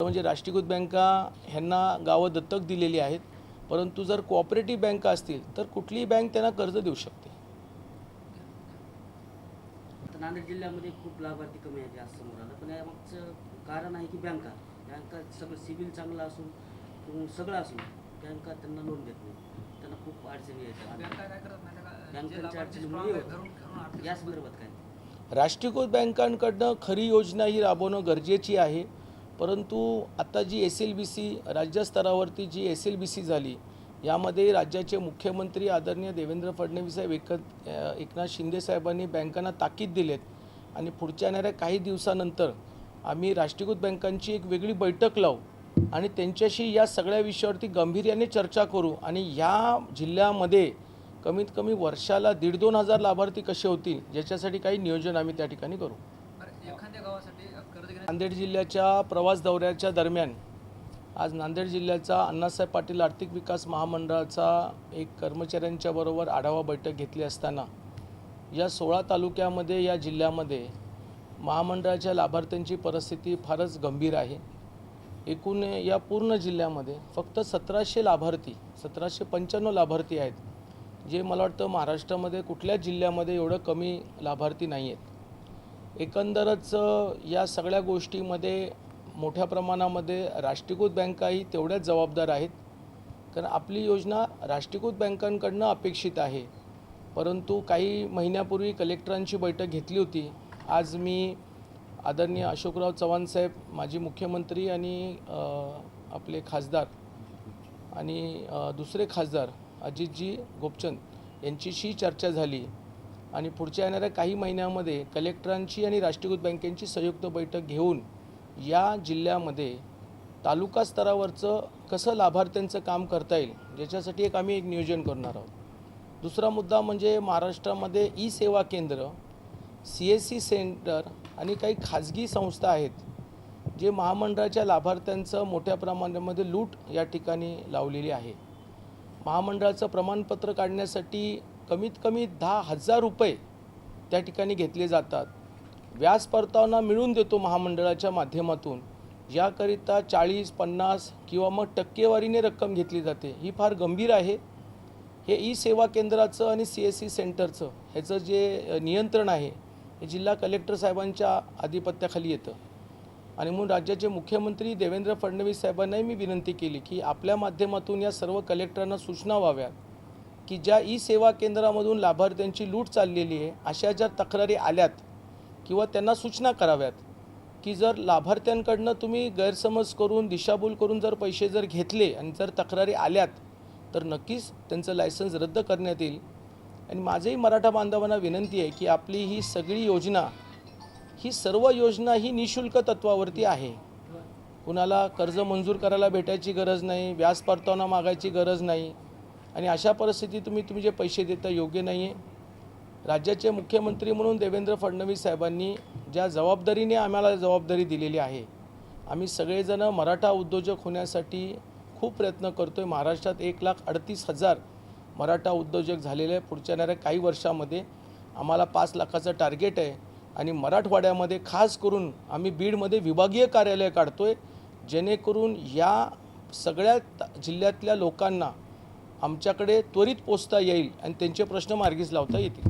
म्हणजे राष्ट्रीयकृत बँका ह्यांना गावं दत्तक दिलेली आहेत परंतु जर कोऑपरेटिव्ह बँका असतील तर कुठलीही बँक त्यांना कर्ज देऊ शकते. नांदेड जिल्ह्यामध्ये खूप लाभार्थी कमी आहेत असं समोर आलं पण यामागचं कारण आहे की बँका बँका सगळं सिबिल चांगलं असून सगळं असून बँका त्यांना लोन देत नाही त्यांना खूप अडचणी येतात. या संदर्भात काय? राष्ट्रीयकृत बँकांकडनं खरी योजना ही राबवणं गरजेची आहे. परंतु आता G S L B C राज्यस्तरावरती G S L B C झाली यामध्ये राज्याचे मुख्यमंत्री आदरणीय देवेंद्र फडणवीस साहेब एक एकनाथ शिंदे साहेबांनी बँकांना ताकीद दिलेत. आणि पुढच्या येणाऱ्या काही दिवसानंतर आम्ही राष्ट्रीयकृत बँकांची एक वेगळी बैठक लावू आणि त्यांच्याशी या सगळ्या विषयावरती गांभीर्याने चर्चा करू. आणि या जिल्ह्यामध्ये कमीत कमी वर्षाला दीड दोन हजार लाभार्थी कसे होतील ज्याच्यासाठी काही नियोजन आम्ही त्या ठिकाणी करू. एखाद्या गावासाठी नांदेड जिल्ह्याच्या प्रवास दौऱ्याच्या दरम्यान आज नांदेड जिल्ह्याचा अण्णासाहेब पाटील आर्थिक विकास महामंडळाचा एक कर्मचाऱ्यांच्या बरोबर आढावा बैठक घेतली असताना या सोळा तालुक्यामध्ये या जिल्ह्यामध्ये महामंडळाच्या लाभार्थ्यांची परिस्थिती फारच गंभीर आहे. एकूण या पूर्ण जिल्ह्यामध्ये फक्त सतराशे लाभार्थी सतराशे पंच्याण्णव लाभार्थी आहेत जे मला वाटतं महाराष्ट्रामध्ये कुठल्याच जिल्ह्यामध्ये एवढं कमी लाभार्थी नाही आहेत एकंदरच या सगळ्या गोष्टीमध्ये मोठ्या प्रमाणामध्ये राष्ट्रीयकृत बँकाही तेवढ्याच जबाबदार आहेत. कारण आपली योजना राष्ट्रीयकृत बँकांकडनं अपेक्षित आहे. परंतु काही महिन्यापूर्वी कलेक्टरांची बैठक घेतली होती. आज मी आदरणीय अशोकराव चव्हाण साहेब माजी मुख्यमंत्री आणि आपले खासदार आणि दुसरे खासदार अजितजी गोपचंद यांच्याशी चर्चा झाली. आणि पुढच्या येणाऱ्या काही महिन्यामध्ये कलेक्टरांची आणि राष्ट्रीयकृत बँकेची संयुक्त बैठक घेऊन या जिल्ह्यामध्ये तालुका स्तरावरचं कसं लाभार्थ्यांचं काम करता येईल ज्याच्यासाठी एक आम्ही एक नियोजन करणार आहोत. दुसरा मुद्दा म्हणजे महाराष्ट्रामध्ये ई सेवा केंद्र सी एस सी सेंटर आणि काही खाजगी संस्था आहेत जे महामंडळाच्या लाभार्थ्यांचं मोठ्या प्रमाणामध्ये लूट या ठिकाणी लावलेली आहे. महामंडळाचं प्रमाणपत्र काढण्यासाठी कमीत कमी दहा हजार रुपये त्या ठिकाणी घेतले जातात. व्याज परतावना मिळून देतो महामंडळाच्या माध्यमातून. याकरिता चाळीस पन्नास किंवा मग टक्केवारीने रक्कम घेतली जाते. ही फार गंभीर आहे. हे ई सेवा केंद्राचं आणि सी एस सी सेंटरचं ह्याचं जे नियंत्रण आहे हे जिल्हा कलेक्टर साहेबांच्या आधिपत्याखाली येतं. आणि म्हणून राज्याचे मुख्यमंत्री देवेंद्र फडणवीस साहेबांनाही मी विनंती केली की आपल्या माध्यमातून या सर्व कलेक्टरांना सूचना व्हाव्यात. की ज्या ई सेवा केंद्रामधून लाभार्थ्यांची लूट चाललेली आहे अशा ज्या तक्रारी आल्यात किंवा त्यांना सूचना कराव्यात की जर लाभार्थ्यांकडनं तुम्ही गैरसमज करून दिशाभूल करून जर पैसे जर घेतले आणि जर तक्रारी आल्यात तर नक्कीच त्यांचं लायसन्स रद्द करण्यात येईल. आणि माझंही मराठा बांधवांना विनंती आहे की आपली ही सगळी योजना ही सर्व योजना ही निशुल्क तत्वावरती आहे. कुणाला कर्ज मंजूर करायला भेटायची गरज नाही व्याज परतावा मागायची गरज नाही आणि अशा परिस्थितीत तुम्ही तुम्ही जे पैसे देता योग्य नाही आहे राज्याचे मुख्यमंत्री म्हणून देवेंद्र फडणवीस साहेबांनी ज्या जबाबदारीने आम्हाला जबाबदारी दिलेली आहे आम्ही सगळेजण मराठा उद्योजक होण्यासाठी खूप प्रयत्न करतो आहे महाराष्ट्रात एक लाख अडतीस हजार मराठा उद्योजक झालेले आहे पुढच्या येणाऱ्या काही वर्षामध्ये आम्हाला पाच लाखाचं टार्गेट आहे. आणि मराठवाड्यामध्ये खास करून आम्ही बीडमध्ये विभागीय कार्यालय काढतो आहे जेणेकरून या सगळ्या जिल्ह्यातल्या लोकांना आमच्याकडे त्वरित पोचता येईल आणि त्यांचे प्रश्न मार्गीच लावता येतील.